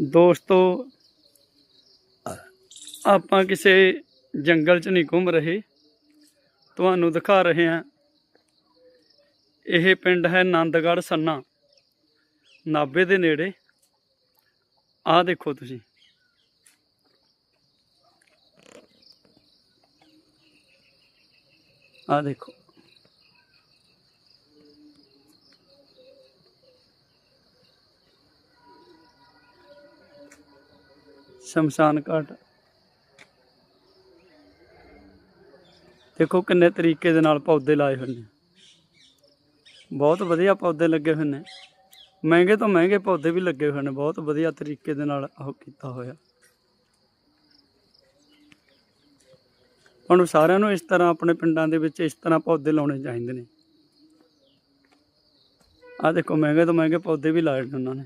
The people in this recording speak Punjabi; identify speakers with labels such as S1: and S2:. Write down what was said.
S1: ਦੋਸਤੋ, ਆਪਾਂ ਕਿਸੇ ਜੰਗਲ 'ਚ ਨਹੀਂ ਘੁੰਮ ਰਹੇ। ਤੁਹਾਨੂੰ ਦਿਖਾ ਰਹੇ ਹਾਂ। ਇਹ ਪਿੰਡ ਹੈ ਨੰਦਗੜ੍ਹ ਸੰਨਾ, ਨਾਭੇ ਦੇ ਨੇੜੇ। ਆਹ ਦੇਖੋ ਤੁਸੀਂ। ਆਹ ਦੇਖੋ। ਸ਼ਮਸ਼ਾਨ ਘਾਟ। ਦੇਖੋ ਕਿੰਨੇ ਤਰੀਕੇ ਦੇ ਨਾਲ ਪੌਦੇ ਲਾਏ ਹੋਏ ਨੇ। ਬਹੁਤ ਵਧੀਆ ਪੌਦੇ ਲੱਗੇ ਹੋਏ ਨੇ। ਮਹਿੰਗੇ ਤੋਂ ਮਹਿੰਗੇ ਪੌਦੇ ਵੀ ਲੱਗੇ ਹੋਏ ਨੇ। ਬਹੁਤ ਵਧੀਆ ਤਰੀਕੇ ਦੇ ਨਾਲ ਉਹ ਕੀਤਾ ਹੋਇਆ। ਹੁਣ ਸਾਰਿਆਂ ਨੂੰ ਇਸ ਤਰ੍ਹਾਂ ਆਪਣੇ ਪਿੰਡਾਂ ਦੇ ਵਿੱਚ ਇਸ ਤਰ੍ਹਾਂ ਪੌਦੇ ਲਾਉਣੇ ਚਾਹੀਦੇ ਨੇ। ਆਹ ਦੇਖੋ ਮਹਿੰਗੇ ਤੋਂ ਮਹਿੰਗੇ ਪੌਦੇ ਵੀ ਲਾਏ ਨੇ ਉਹਨਾਂ ਨੇ।